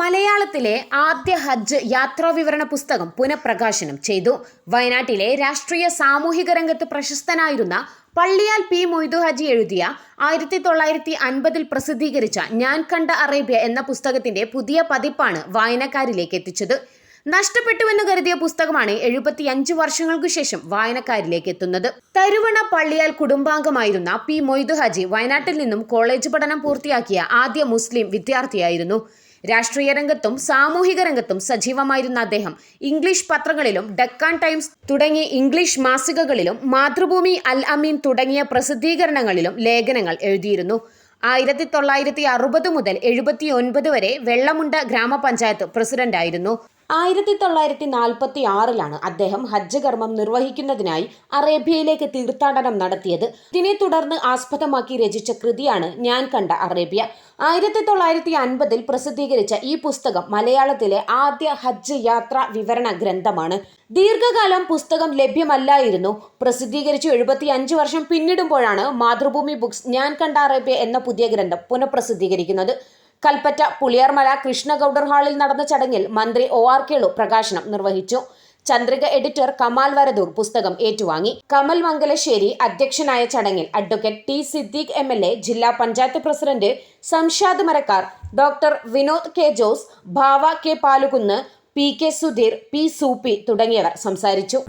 മലയാളത്തിലെ ആദ്യ ഹജ്ജ് യാത്രാ വിവരണ പുസ്തകം പുനഃപ്രകാശനം ചെയ്തു. വയനാട്ടിലെ രാഷ്ട്രീയ സാമൂഹിക രംഗത്ത് പ്രശസ്തനായിരുന്ന പള്ളിയാൽ പി മൊയ്തു ഹജി എഴുതിയ ആയിരത്തി തൊള്ളായിരത്തി അൻപതിൽ പ്രസിദ്ധീകരിച്ച ഞാൻ കണ്ട അറേബ്യ എന്ന പുസ്തകത്തിന്റെ പുതിയ പതിപ്പാണ് വായനക്കാരിലേക്ക് എത്തിച്ചത്. നഷ്ടപ്പെട്ടുവെന്ന് കരുതിയ പുസ്തകമാണ് എഴുപത്തിയഞ്ച് വർഷങ്ങൾക്കു ശേഷം വായനക്കാരിലേക്ക് എത്തുന്നത്. തരുവണ പള്ളിയാൽ കുടുംബാംഗമായിരുന്ന പി മൊയ്തു ഹജി വയനാട്ടിൽ നിന്നും കോളേജ് പഠനം പൂർത്തിയാക്കിയ ആദ്യ മുസ്ലിം വിദ്യാർത്ഥിയായിരുന്നു. രാഷ്ട്രീയ രംഗത്തും സാമൂഹിക രംഗത്തും സജീവമായിരുന്ന അദ്ദേഹം. ഇംഗ്ലീഷ് പത്രങ്ങളിലും ഡക്കാൻ ടൈംസ് തുടങ്ങിയ ഇംഗ്ലീഷ് മാസികകളിലും മാതൃഭൂമി അൽ അമീൻ തുടങ്ങിയ പ്രസിദ്ധീകരണങ്ങളിലും ലേഖനങ്ങൾ എഴുതിയിരുന്നു. ആയിരത്തി തൊള്ളായിരത്തി അറുപത് മുതൽ എഴുപത്തി ഒൻപത് വരെ വെള്ളമുണ്ട ഗ്രാമപഞ്ചായത്ത് പ്രസിഡന്റായിരുന്നു. ആയിരത്തി തൊള്ളായിരത്തി നാൽപ്പത്തി ആറിലാണ് അദ്ദേഹം ഹജ്ജ് കർമ്മം നിർവഹിക്കുന്നതിനായി അറേബ്യയിലേക്ക് തീർത്ഥാടനം നടത്തിയത്. ഇതിനെ തുടർന്ന് ആസ്പദമാക്കി രചിച്ച കൃതിയാണ് ഞാൻ കണ്ട അറേബ്യ. ആയിരത്തി തൊള്ളായിരത്തി അൻപതിൽ പ്രസിദ്ധീകരിച്ച ഈ പുസ്തകം മലയാളത്തിലെ ആദ്യ ഹജ്ജ് യാത്രാ വിവരണ ഗ്രന്ഥമാണ്. ദീർഘകാലം പുസ്തകം ലഭ്യമല്ലായിരുന്നു. പ്രസിദ്ധീകരിച്ചു എഴുപത്തി അഞ്ച് വർഷം പിന്നിടുമ്പോഴാണ് മാതൃഭൂമി ബുക്സ് ഞാൻ കണ്ട അറേബ്യ എന്ന പുതിയ ഗ്രന്ഥം പുനഃപ്രസിദ്ധീകരിക്കുന്നത്. കൽപ്പറ്റ പുളിയാർമല കൃഷ്ണഗൌഡർ ഹാളിൽ നടന്ന ചടങ്ങിൽ മന്ത്രി ഒ ആർ കേളു പ്രകാശനം നിർവഹിച്ചു. ചന്ദ്രിക എഡിറ്റർ കമാൽ വരദൂർ പുസ്തകം ഏറ്റുവാങ്ങി. കമൽ മംഗലശ്ശേരി അധ്യക്ഷനായ ചടങ്ങിൽ advocate T Siddique M L A ജില്ലാ panchayat president Samshad Marakkar doctor Vinod K Jose ഭാവ K Palukunnu P K Sudheer P Soopy തുടങ്ങിയവർ സംസാരിച്ചു.